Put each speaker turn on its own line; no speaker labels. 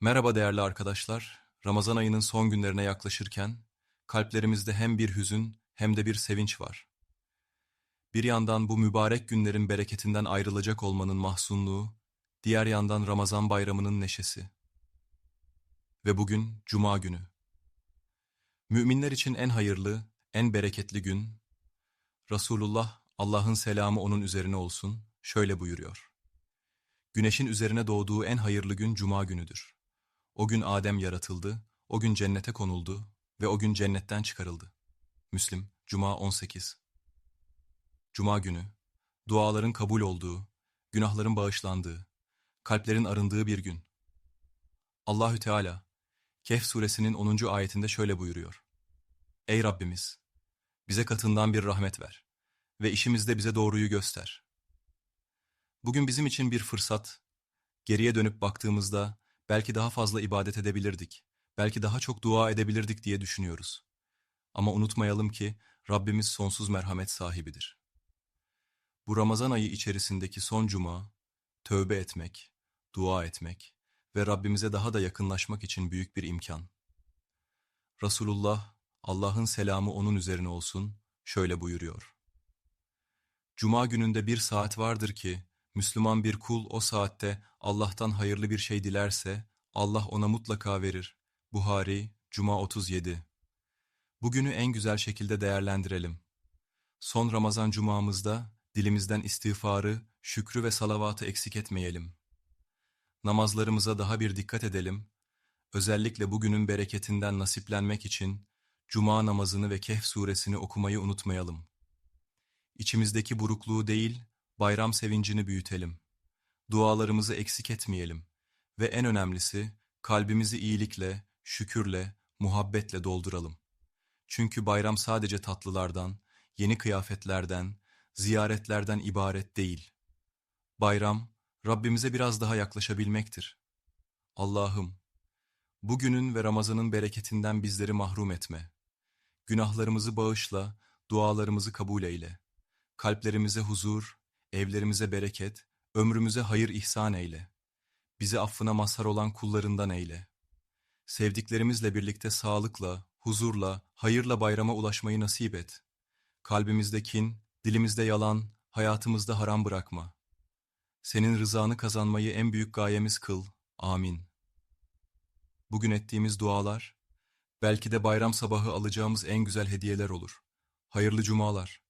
Merhaba değerli arkadaşlar. Ramazan ayının son günlerine yaklaşırken kalplerimizde hem bir hüzün hem de bir sevinç var. Bir yandan bu mübarek günlerin bereketinden ayrılacak olmanın mahzunluğu, diğer yandan Ramazan bayramının neşesi. Ve bugün Cuma günü. Müminler için en hayırlı, en bereketli gün, Resulullah, Allah'ın selamı onun üzerine olsun, şöyle buyuruyor. Güneşin üzerine doğduğu en hayırlı gün Cuma günüdür. O gün Adem yaratıldı, o gün cennete konuldu ve o gün cennetten çıkarıldı. Müslim, Cuma 18 Cuma günü, duaların kabul olduğu, günahların bağışlandığı, kalplerin arındığı bir gün. Allahü Teala, Kehf suresinin 10. ayetinde şöyle buyuruyor. Ey Rabbimiz! Bize katından bir rahmet ver ve işimizde bize doğruyu göster. Bugün bizim için bir fırsat. Geriye dönüp baktığımızda belki daha fazla ibadet edebilirdik, belki daha çok dua edebilirdik diye düşünüyoruz. Ama unutmayalım ki Rabbimiz sonsuz merhamet sahibidir. Bu Ramazan ayı içerisindeki son cuma, tövbe etmek, dua etmek ve Rabbimize daha da yakınlaşmak için büyük bir imkan. Resulullah, Allah'ın selamı onun üzerine olsun, şöyle buyuruyor. Cuma gününde bir saat vardır ki, Müslüman bir kul o saatte Allah'tan hayırlı bir şey dilerse, Allah ona mutlaka verir. Buhari, Cuma 37 Bugünü en güzel şekilde değerlendirelim. Son Ramazan Cuma'mızda dilimizden istiğfarı, şükrü ve salavatı eksik etmeyelim. Namazlarımıza daha bir dikkat edelim. Özellikle bugünün bereketinden nasiplenmek için Cuma namazını ve Kehf suresini okumayı unutmayalım. İçimizdeki burukluğu değil, bayram sevincini büyütelim. Dualarımızı eksik etmeyelim ve en önemlisi kalbimizi iyilikle, şükürle, muhabbetle dolduralım. Çünkü bayram sadece tatlılardan, yeni kıyafetlerden, ziyaretlerden ibaret değil. Bayram, Rabbimize biraz daha yaklaşabilmektir. Allah'ım, bugünün ve Ramazan'ın bereketinden bizleri mahrum etme. Günahlarımızı bağışla, dualarımızı kabul eyle. Kalplerimize huzur, evlerimize bereket, ömrümüze hayır ihsan eyle. Bizi affına mazhar olan kullarından eyle. Sevdiklerimizle birlikte sağlıkla, huzurla, hayırla bayrama ulaşmayı nasip et. Kalbimizde kin, dilimizde yalan, hayatımızda haram bırakma. Senin rızanı kazanmayı en büyük gayemiz kıl. Amin. Bugün ettiğimiz dualar, belki de bayram sabahı alacağımız en güzel hediyeler olur. Hayırlı cumalar.